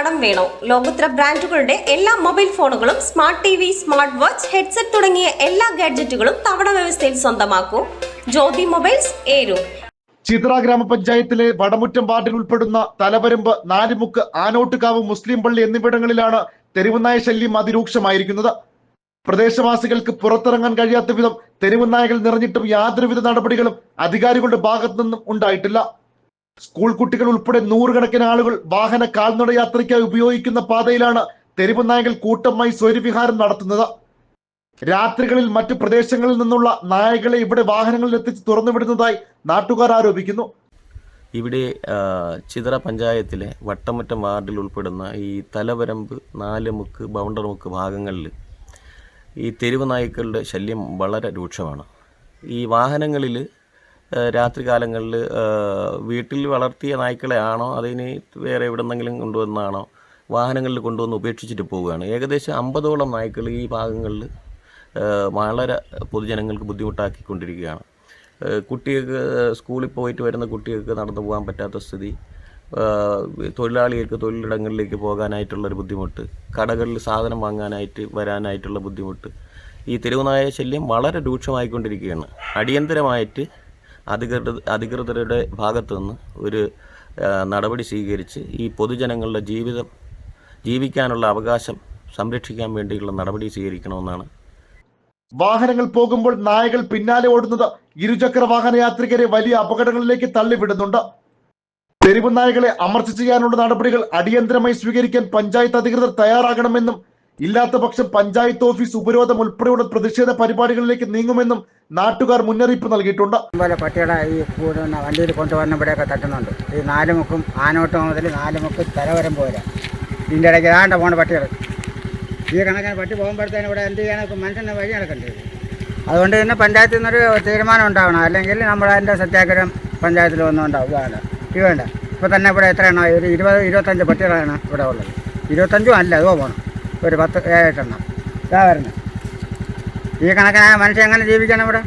കടം വേണോ? ലോകോത്തര ബ്രാൻഡുകളുടെ എല്ലാ മൊബൈൽ ഫോണുകളും smart T V smart watch headset തുടങ്ങിയ എല്ലാ ഗാഡ്ജറ്റുകളും തവണ വ്യവസ്ഥയിൽ സ്വന്തമാക്കൂ. ജ്യോതി മൊബൈൽസ് ഏരു. ചിത്ര ഗ്രാമപഞ്ചായത്തിലെ വടമുറ്റം വാർഡിൽ ഉൾപ്പെടുന്ന തലവരമ്പ് നാലുമുക്ക് ആനോട്ടുകാവ് മുസ്ലിം പള്ളി എന്നിവിടങ്ങളിലാണ് തെരുവുനായ ശല്യം അതിരൂക്ഷമായിരിക്കുന്നത്. പ്രദേശവാസികൾക്ക് പുറത്തിറങ്ങാൻ കഴിയാത്ത വിധം തെരുവുനായകൾ നിറഞ്ഞിട്ടും യാതൊരുവിധ നടപടികളും അധികാരികളുടെ ഭാഗത്തു നിന്നും ഉണ്ടായിട്ടില്ല. സ്കൂൾ കുട്ടികൾ ഉൾപ്പെടെ നൂറുകണക്കിന് ആളുകൾ വാഹന കാൽനട യാത്രയ്ക്കായി ഉപയോഗിക്കുന്ന പാതയിലാണ് തെരുവുനായകൾ കൂട്ടമായി സ്വൈര്യവിഹാരം നടത്തുന്നത്. രാത്രികളിൽ മറ്റു പ്രദേശങ്ങളിൽ നിന്നുള്ള നായകളെ ഇവിടെ വാഹനങ്ങളിൽ എത്തിച്ച് തുറന്നുവിടുന്നതായി നാട്ടുകാർ ആരോപിക്കുന്നു. ഇവിടെ ചിതറ പഞ്ചായത്തിലെ വട്ടമറ്റം വാർഡിൽ ഉൾപ്പെടുന്ന ഈ തലവരമ്പ് നാലുമുക്ക് ബൗണ്ടർമുക്ക് ഭാഗങ്ങളിൽ ഈ തെരുവ് നായ്ക്കളുടെ ശല്യം വളരെ രൂക്ഷമാണ്. ഈ വാഹനങ്ങളിൽ രാത്രി കാലങ്ങളിൽ വീട്ടിൽ വളർത്തിയ നായ്ക്കളെ ആണോ അതിന് വേറെ എവിടെന്നെങ്കിലും കൊണ്ടുവന്നാണോ? വാഹനങ്ങളിൽ കൊണ്ടുവന്ന് ഉപേക്ഷിച്ചിട്ട് പോവുകയാണ്. ഏകദേശം അമ്പതോളം നായ്ക്കൾ ഈ ഭാഗങ്ങളിൽ വളരെ പൊതുജനങ്ങൾക്ക് ബുദ്ധിമുട്ടാക്കിക്കൊണ്ടിരിക്കുകയാണ്. കുട്ടികൾക്ക് സ്കൂളിൽ പോയിട്ട് വരുന്ന കുട്ടികൾക്ക് നടന്നു പോകാൻ പറ്റാത്ത സ്ഥിതി തൊഴിലാളികൾക്ക് തൊഴിലിടങ്ങളിലേക്ക് പോകാനായിട്ടുള്ളൊരു ബുദ്ധിമുട്ട് കടകളിൽ സാധനം വാങ്ങാനായിട്ട് വരാനായിട്ടുള്ള ബുദ്ധിമുട്ട് ഈ തെരുവുനായ ശല്യം വളരെ രൂക്ഷമായിക്കൊണ്ടിരിക്കുകയാണ്. അടിയന്തരമായിട്ട് അധികൃത അധികൃതരുടെ ഭാഗത്തു നിന്ന് ഒരു നടപടി സ്വീകരിച്ച് ഈ പൊതുജനങ്ങളുടെ ജീവിതം ജീവിക്കാനുള്ള അവകാശം സംരക്ഷിക്കാൻ വേണ്ടിയുള്ള നടപടി സ്വീകരിക്കണമെന്നാണ്. വാഹനങ്ങൾ പോകുമ്പോൾ നായകൾ പിന്നാലെ ഓടുന്നത് ഇരുചക്ര വാഹന യാത്രികരെ വലിയ അപകടങ്ങളിലേക്ക് തള്ളിവിടുന്നുണ്ട്. തെരുവ് നായകളെ അമർച്ച ചെയ്യാനുള്ള നടപടികൾ അടിയന്തരമായി സ്വീകരിക്കാൻ പഞ്ചായത്ത് അധികൃതർ തയ്യാറാകണമെന്നും ഇല്ലാത്ത പക്ഷം പഞ്ചായത്ത് ഓഫീസ് ഉപരോധം ഉൾപ്പെടെയുള്ള പ്രതിഷേധ പരിപാടികളിലേക്ക് നീങ്ങുമെന്നും നാട്ടുകാർ മുന്നറിയിപ്പ് നൽകിയിട്ടുണ്ട്. അതുപോലെ പട്ടികളെ ഈ കൂടുന്ന വണ്ടിയിൽ കൊണ്ടുവന്ന ഇവിടെയൊക്കെ തട്ടുന്നുണ്ട്. ഈ നാലുമുക്കും ആനോട്ടം മുതൽ നാലുമുക്കും തലവരം പോരാ. ഇതിന്റെ ഇടയ്ക്ക് ഏതാണ്ട് പോണ പട്ടികൾ ഈ കണക്കിന് പട്ടി പോകുമ്പോഴത്തേനും ഇവിടെ എന്ത് ചെയ്യാനൊക്കെ മനുഷ്യന്റെ വഴി നടക്കേണ്ടത് അതുകൊണ്ട് തന്നെ പഞ്ചായത്തിൽ നിന്നൊരു തീരുമാനം ഉണ്ടാവണം. അല്ലെങ്കിൽ നമ്മൾ അതിന്റെ സത്യാഗ്രഹം പഞ്ചായത്തിൽ വന്നുകൊണ്ടാവും ഇതാണ് ഇത് വേണ്ട. ഇപ്പോൾ തന്നെ ഇവിടെ എത്രയാണ് ഒരു ഇരുപത് ഇരുപത്തഞ്ച് പട്ടികളാണ് ഇവിടെ ഉള്ളത്. ഇരുപത്തഞ്ചും അല്ല അതോ പോകണം ഒരു പത്ത് ഏഴെട്ടെണ്ണം ഇതാ വരുന്നത് ഈ കണക്കിനായ മനുഷ്യൻ എങ്ങനെ ജീവിക്കണം ഇവിടെ?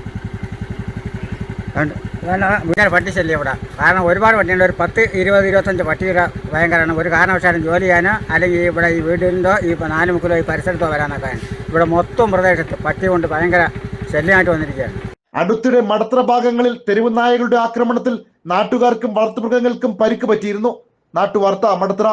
ഭയങ്കര പട്ടിശല്യം ഇവിടെ. കാരണം ഒരുപാട് പട്ടിയുണ്ട് ഒരു പത്ത് ഇരുപത് ഇരുപത്തഞ്ച് പട്ടിയുടെ ഭയങ്കരമാണ്. ഒരു കാരണവശാലും ജോലി ചെയ്യാനോ അല്ലെങ്കിൽ ഇവിടെ ഈ വീടിന്റോ ഈ നാല് മുക്കിലോ ഈ പരിസരത്തോ വരാനൊക്കെ ഇവിടെ മൊത്തം പ്രദേശത്ത് പട്ടി കൊണ്ട് ഭയങ്കര ശല്യമായിട്ട് വന്നിരിക്കുകയാണ്. അടുത്തിടെ മടത്തറ ഭാഗങ്ങളിൽ തെരുവ് നായകളുടെ ആക്രമണത്തിൽ നാട്ടുകാർക്കും വളർത്തുമൃഗങ്ങൾക്കും പരിക്ക് പറ്റിയിരുന്നു. നാട്ടുവാർത്ത മടത്തറ